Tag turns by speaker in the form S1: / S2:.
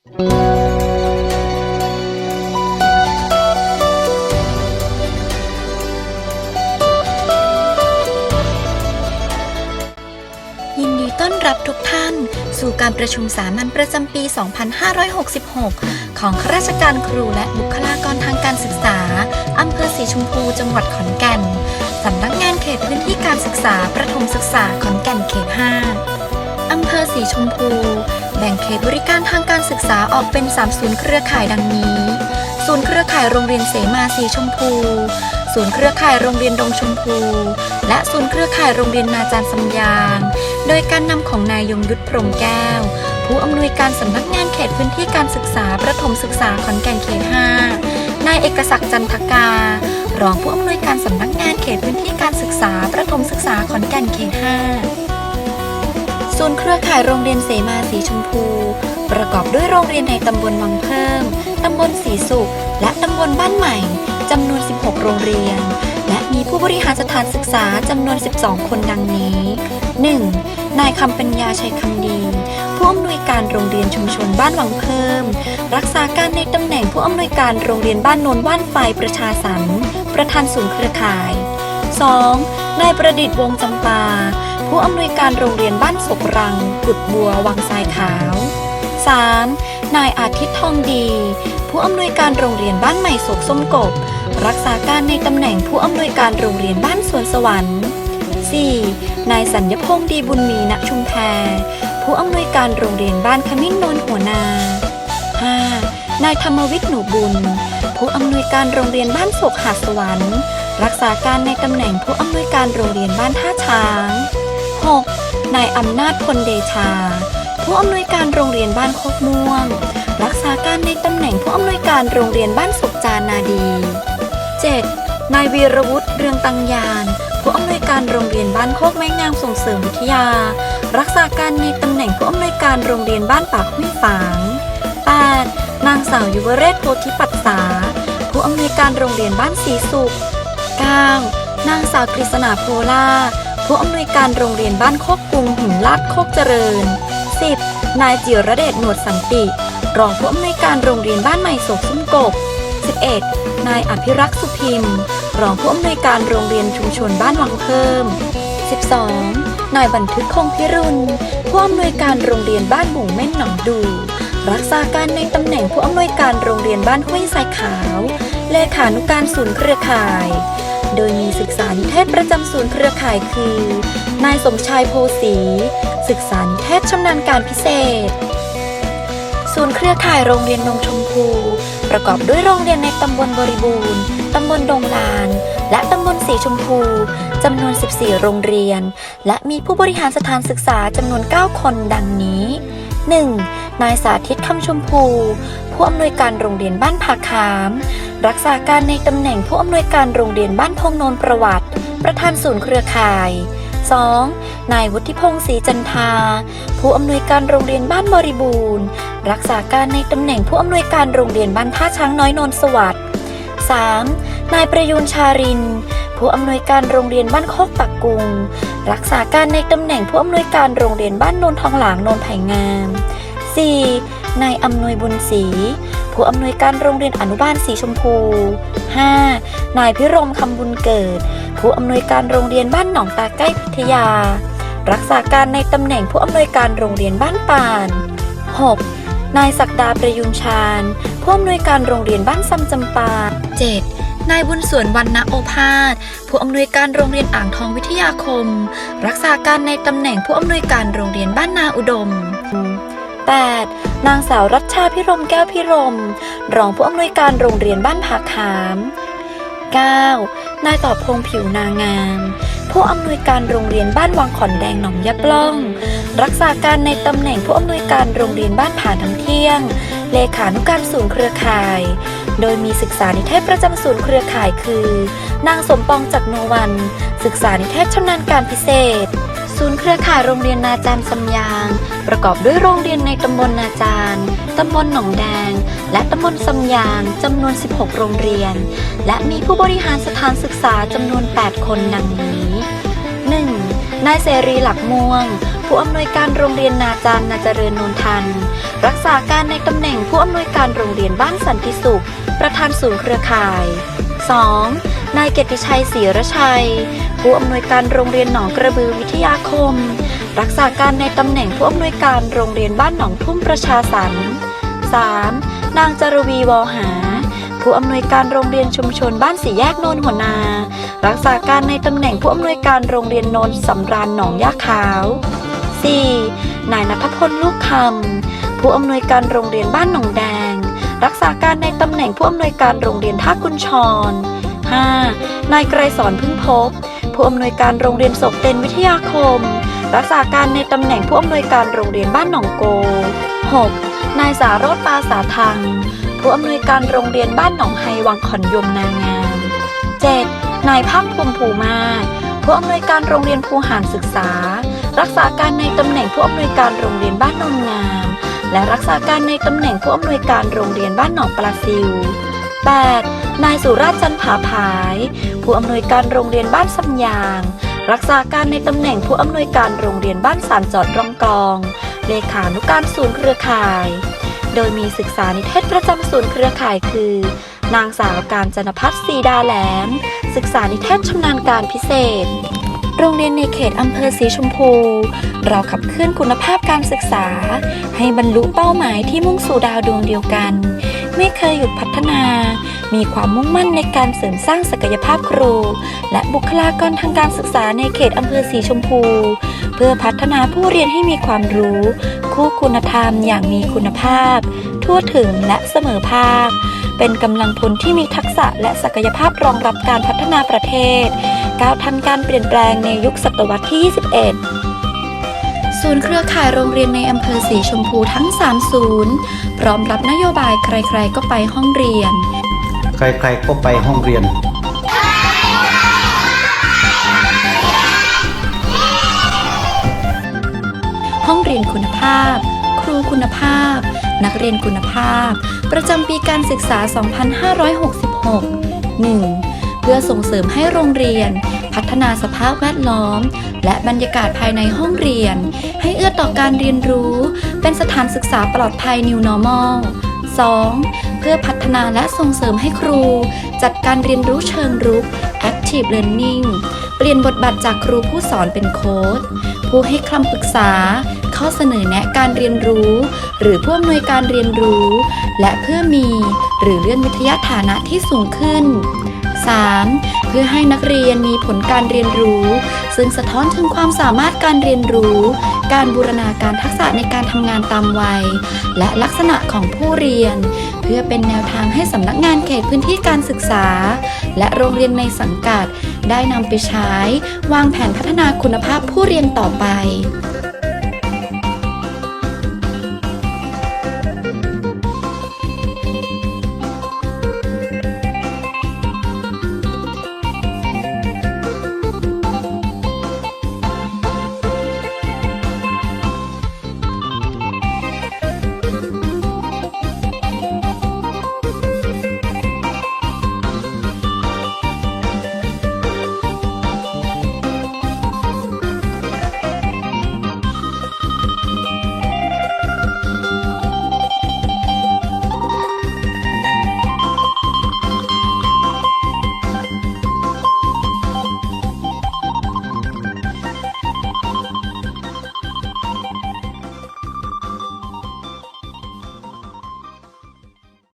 S1: ยินดีต้อนรับทุกท่าน สู่การประชุมสามัญประจำปี 2566 ของข้าราชการครูและบุคลากรทางการศึกษา อำเภอสีชมพู จังหวัดขอนแก่น สำนักงานเขตพื้นที่การศึกษาประถมศึกษาขอนแก่นเขต 5 อำเภอสีชมพู แบ่งเขตบริการทางการศึกษาออกเป็น 3 ศูนย์เครือข่ายดังนี้ ศูนย์เครือข่ายโรงเรียนเสมาสีชมพู ศูนย์เครือข่ายโรงเรียนดงชมพู และศูนย์เครือข่ายโรงเรียนนาจารย์สำยางโดยการนำของนายยงยุทธพรหมแก้ว ผู้อำนวยการสำนักงานเขตพื้นที่การศึกษาประถมศึกษาขอนแก่นเขต 5 นายเอกศักดิ์จันทกา รองผู้อำนวยการสำนักงานเขตพื้นที่การศึกษาประถมศึกษาขอนแก่นเขต 5 ศูนย์เครือข่ายโรงเรียนเสมาสีชมพู ประกอบด้วยโรงเรียนในตำบลวังเพิ่ม ตำบลสีสุข และตำบลบ้านใหม่ จำนวน 16 โรงเรียน และมีผู้บริหารสถานศึกษาจำนวน 12 คนดังนี้ 1. นายคำปัญญาชัยคำดี ผู้อำนวยการโรงเรียนชุมชนบ้านวังเพิ่ม รักษาการในตำแหน่งผู้อำนวยการโรงเรียนบ้านโนนว่านไฟประชาสรรประธานศูนย์เครือข่าย 2. นายประดิษฐ์วงจำปา ผู้อำนวยการโรงเรียนบ้านศกรังกุดบัววังทรายขาว 3. นายอาทิตย์ทองดี ผู้อำนวยการโรงเรียนบ้านใหม่โศกส้มกบ รักษาการในตำแหน่งผู้อำนวยการโรงเรียนบ้านสวนสวรรค์ 4. นายสัญญพงษ์ดีบุญมีณชุมแพผู้อำนวยการโรงเรียนบ้านขมิ้นโนนหัวนา 5. นายธรรมวิทย์หนูบุญ ผู้อำนวยการโรงเรียนบ้านโศกหาดสวรรค์ รักษาการในตำแหน่งผู้อำนวยการโรงเรียนบ้านท่าช้าง 6. นายอำนาจพลเดชา ผู้อำนวยการโรงเรียนบ้านโคกม่วง รักษาการในตำแหน่งผู้อำนวยการโรงเรียนบ้านศกจานาดี 7. นายวีรวุฒิเรืองตังยาน ผู้อำนวยการโรงเรียนบ้านโคกไม้งามส่งเสริมวิทยา รักษาการในตำแหน่งผู้อำนวยการโรงเรียนบ้านปากห้วยฝาง 8. นางสาวยุวเรศโพธิปัตษาผู้อำนวยการโรงเรียนบ้านสีสุข 9. นางสาวกฤษณาโพล่า ผู้อำนวยการโรงเรียนบ้านโคกกรุงหินลาดโคกเจริญ 10. นายจิรเดชหนวดสันติ รองผู้อำนวยการโรงเรียนบ้านใหม่โศกซุ้มกบ 11. นายอภิรักษ์สุพิมพ์ รองผู้อำนวยการโรงเรียนชุมชนบ้านวังเพิ่ม 12. นายบันทึกคงพิรุณผู้อำนวยการโรงเรียนบ้านบุ่งเม่นหนองดู รักษาการในตำแหน่งผู้อำนวยการโรงเรียนบ้านห้วยทรายขาว เลขานุการศูนย์เครือข่าย โดยมีศึกษานิเทศประจำศูนย์เครือข่ายคือ นายสมชายโพสี ศึกษานิเทศชำนาญการพิเศษ ศูนย์เครือข่ายโรงเรียนนงชมพู ประกอบด้วยโรงเรียนในตำบลบริบูรณ์ ตำบลดงลาน และตำบลสีชมพูจำนวน 14 โรงเรียน และมีผู้บริหารสถานศึกษาจำนวน 9 คนดังนี้ 1. นายสาธิตคำชมพู ผู้อำนวยการโรงเรียนบ้านผาขาม รักษาการในตำแหน่งผู้อำนวยการโรงเรียนบ้านพงนนประวัติ ประธานศูนย์เครือข่าย 2. นายวุฒิพงศ์ศรีจันทา ผู้อำนวยการโรงเรียนบ้านบริบูรณ์ รักษาการในตำแหน่งผู้อำนวยการโรงเรียนบ้านท่าช้างน้อยนนสวัสดิ์ 3. นายประยูนชาริน ผู้อำนวยการโรงเรียนบ้านโคกปักกุง รักษาการในตำแหน่งผู้อำนวยการโรงเรียนบ้านนนทองหลางนนไผ่งาม 4. นายอำนวยบุญศรีผู้อำนวยการโรงเรียนอนุบาลสีชมพู 5. นายพิรมคำบุญเกิด ผู้อำนวยการโรงเรียนบ้านหนองตาใกล้พิทยา รักษาการในตำแหน่งผู้อำนวยการโรงเรียนบ้านปาน 6. นายศักดาประยุนชาญ ผู้อำนวยการโรงเรียนบ้านซำจำปา 7. นายบุญสวนวันณโอภาส ผู้อำนวยการโรงเรียนอ่างทองวิทยาคม รักษาการในตำแหน่งผู้อำนวยการโรงเรียนบ้านนาอุดม 8. นางสาวรัชชาพิรมแก้วพิรม รองผู้อำนวยการโรงเรียนบ้านผาขาม 9. นายต่อพงผิวนางามผู้อำนวยการโรงเรียนบ้านวังขอนแดงหนองยะปล้อง รักษาการในตำแหน่งผู้อำนวยการโรงเรียนบ้านผาน้ำเที่ยง เลขานุการศูนย์เครือข่าย โดยมีศึกษานิเทศประจำศูนย์เครือข่ายคือ นางสมปองจักรโนวัน ศึกษานิเทศชำนาญการพิเศษ ศูนย์เครือข่ายโรงเรียนนาจารย์สำยาง ประกอบด้วยโรงเรียนในตำบลนาจารย์ตำบลหนองแดง และตำบลสำยางจำนวน 16 โรงเรียน และมีผู้บริหารสถานศึกษาจำนวน 8 คนดังนี้ 1. นายเสรีหลักม่วง ผู้อำนวยการโรงเรียนนาจารย์นาเจริญนนทัน รักษาการในตำแหน่งผู้อำนวยการโรงเรียนบ้านสันติสุข ประธานศูนย์เครือข่าย 2. นายเกียรติชัยศรีรชัย ผู้อำนวยการโรงเรียนหนองกระบือวิทยาคม รักษาการในตำแหน่งผู้อำนวยการโรงเรียนบ้านหนองทุ่มประชาสรรค์ 3. นางจารวีวอหา ผู้อำนวยการโรงเรียนชุมชนบ้านสีแยกโนนหัวนา รักษาการในตำแหน่งผู้อำนวยการโรงเรียนโนนสำราญหนองยาขาว 4. นายนัทพลลูกคำผู้อำนวยการโรงเรียนบ้านหนองแดง รักษาการในตำแหน่งผู้อำนวยการโรงเรียนท่ากุญชร 5. นายไกรสอนพึ่งพบ ผู้อำนวยการโรงเรียนศกเต็นวิทยาคม รักษาการในตำแหน่งผู้อำนวยการโรงเรียนบ้านหนองโก 6. นายสารโรธปาสาทังผู้อำนวยการโรงเรียนบ้านหนองไฮวังขอนยมนางาม 7. นายภาคภูมิภูมาผู้อำนวยการโรงเรียนภูหานศึกษา รักษาการในตำแหน่งผู้อำนวยการโรงเรียนบ้านนนงาม และรักษาการในตำแหน่งผู้อำนวยการโรงเรียนบ้านหนองปลาซิว 8. นายสุราชจันผาผาย ผู้อำนวยการโรงเรียนบ้านสำยาง รักษาการในตำแหน่งผู้อำนวยการโรงเรียนบ้านสารจอดรองกอง เลขานุการศูนย์เครือข่าย โดยมีศึกษานิเทศประจำศูนย์เครือข่ายคือ นางสาวการจนพัฒน์ศรีดาแหลม ศึกษานิเทศชำนาญการพิเศษ โรงเรียนในเขตอำเภอสีชมพู เราขับเคลื่อนคุณภาพการศึกษา ให้บรรลุเป้าหมายที่มุ่งสู่ดาวดวงเดียวกัน ไม่เคยหยุดพัฒนา มีความมุ่งมั่นในการเสริมสร้างศักยภาพครู และบุคลากรทางการศึกษาในเขตอำเภอสีชมพู เพื่อพัฒนาผู้เรียนให้มีความรู้ คู่คุณธรรมอย่างมีคุณภาพ ทั่วถึงและเสมอภาค เป็นกำลังพลที่มีทักษะและศักยภาพรองรับการพัฒนาประเทศ ก้าวทันการเปลี่ยนแปลงในยุคศตวรรษที่ 21ศูนย์เครือข่ายโรงเรียนในอำเภอสีชมพูทั้ง 3 ศูนย์ พร้อมรับนโยบายใคร ๆ ก็ไปห้องเรียน
S2: ใคร ๆ ก็ไปห้องเรียน
S1: ห้องเรียนคุณภาพ ครูคุณภาพ นักเรียนคุณภาพ ประจำปีการศึกษา 2566 1. เพื่อส่งเสริมให้โรงเรียน พัฒนาสภาพแวดล้อม และบรรยากาศภายในห้องเรียน ให้เอื้อต่อการเรียนรู้ เป็นสถานศึกษาปลอดภัย New Normal 2. เพื่อพัฒนาและส่งเสริมให้ครู จัดการเรียนรู้เชิงรุก Active Learning เปลี่ยนบทบาทจากครูผู้สอนเป็นโค้ด ผู้ให้คำปรึกษา ข้อเสนอแนะการเรียนรู้ หรือผู้อำนวยการเรียนรู้ และเพื่อมี หรือเลื่อนวิทยาฐานะที่สูงขึ้น 3. เพื่อให้นักเรียนมีผลการเรียนรู้ ซึ่งสะท้อนถึงความสามารถการเรียนรู้ การบูรณาการทักษะในการทำงานตามวัย และลักษณะของผู้เรียน เพื่อเป็นแนวทางให้สำนักงานเขตพื้นที่การศึกษา และโรงเรียนในสังกัด ได้นำไปใช้ วางแผนพัฒนาคุณภาพผู้เรียนต่อไป